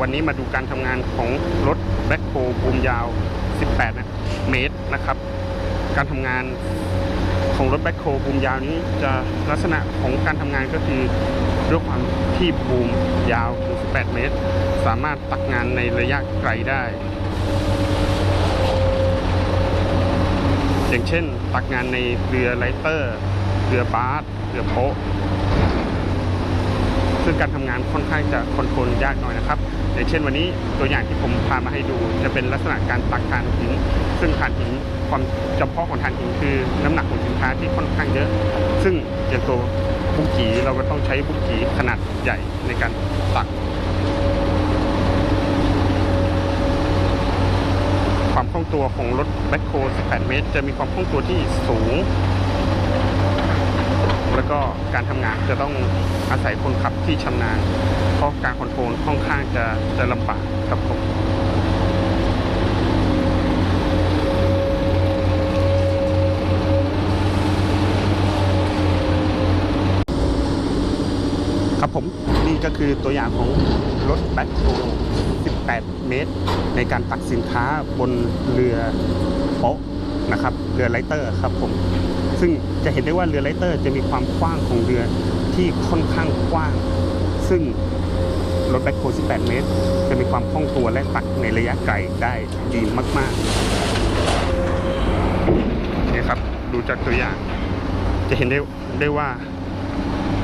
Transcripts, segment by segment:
วันนี้มาดูการทำงานของรถแบ็คโฮบูมยาว 18นะเมตรนะครับ การทำงานของรถแบ็คโฮบูมยาวนี้จะลักษณะของการทำงานก็คือด้วยความที่บูมยาวถึง 18 เมตร สามารถตักงานในระยะไกลได้ อย่างเช่น ตักงานในเรือไลเตอร์ เรือบาสเรือโป๊ะซึ่งการทำงานค่อนข้างจะคอนโทรลยากหน่อยนะครับ อย่างเช่นวันนี้ตัวอย่างที่ผมพามาให้ดูจะเป็นลักษณะการตักทานหินซึ่งทานหินความจำเพาะของทานหินคือน้ำหนักของสินค้าที่ค่อนข้างเยอะ ซึ่งอย่างตัวบุ้งกีเราก็ต้องใช้บุ้งกีขนาดใหญ่ในการตัก ความคล่องตัวของรถแบ็คโฮ18 เมตร จะมีความคล่องตัวที่สูง แล้วก็การทำงานจะต้องอาศัยคนขับที่ชำนาญ เพราะการคอนโทรลค่อนข้างจะจะลำบากครับผมครับผมนี่ก็คือตัวอย่างของรถแบ็คโฮ18 เมตร ในการตักสินค้าบนเรือโป๊ะนะครับ เรือไลเตอร์ครับผม ซึ่งจะเห็นได้ว่าเรือไลเตอร์จะมีความกว้างของเรือที่ค่อนข้างกว้าง ซึ่งรถแบ็คโฮ18 เมตร จะมีความคล่องตัวและตักในระยะไกลได้ดีมากๆนี่ครับดูจากตัวอย่าง จะเห็นได้ได้ว่า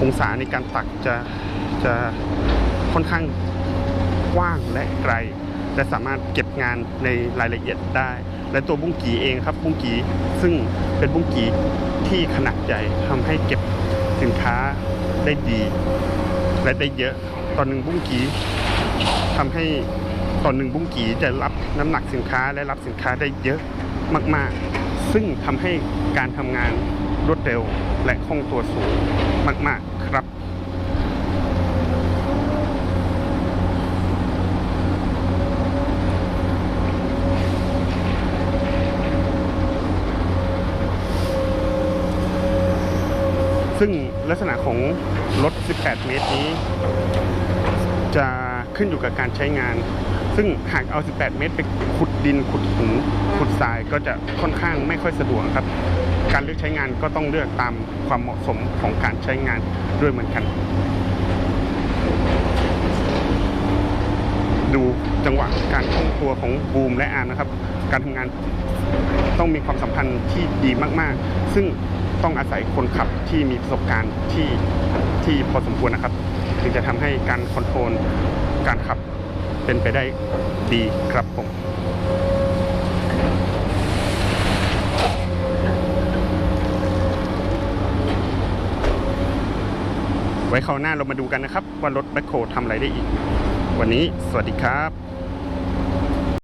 องศาในการตักจะจะค่อนข้างกว้างและไกล และสามารถเก็บงานในรายละเอียดได้ และตัวบุ้งกีเองครับบุ้งกีซึ่งเป็นบุ้งกีที่ขนาดใหญ่ทำให้เก็บสินค้าได้ดี และได้เยอะตอนหนึ่งบุ้งกีทำให้ตอนหนึ่งบุ้งกีจะรับน้ำหนักสินค้าและรับสินค้าได้เยอะมาก ๆ ซึ่งทำให้การทำงานรวดเร็วและคล่องตัวสูงมาก ๆ ครับ ซึ่งลักษณะของรถ 18 เมตรนี้ จะขึ้นอยู่กับการใช้งาน ซึ่งหากเอา 18 เมตรไปขุดดินขุดหินขุดทรายก็จะค่อนข้างไม่ค่อยสะดวกครับ การเลือกใช้งานก็ต้องเลือกตามความเหมาะสมของการใช้งานด้วยเหมือนกัน ดูจังหวะการคล่องตัวของบูมและอาร์มนะครับ การทำงานต้องมีความสัมพันธ์ที่ดีมาก ๆ ซึ่ง ต้องอาศัยคนขับที่มีประสบการณ์ที่ที่พอสมควรนะครับ ถึงจะทำให้การคอนโทรลการขับเป็นไปได้ดีครับผมไว้คราวหน้าเรามาดูกันนะครับ ว่ารถแบ็คโฮทำอะไรได้อีก วันนี้สวัสดีครับ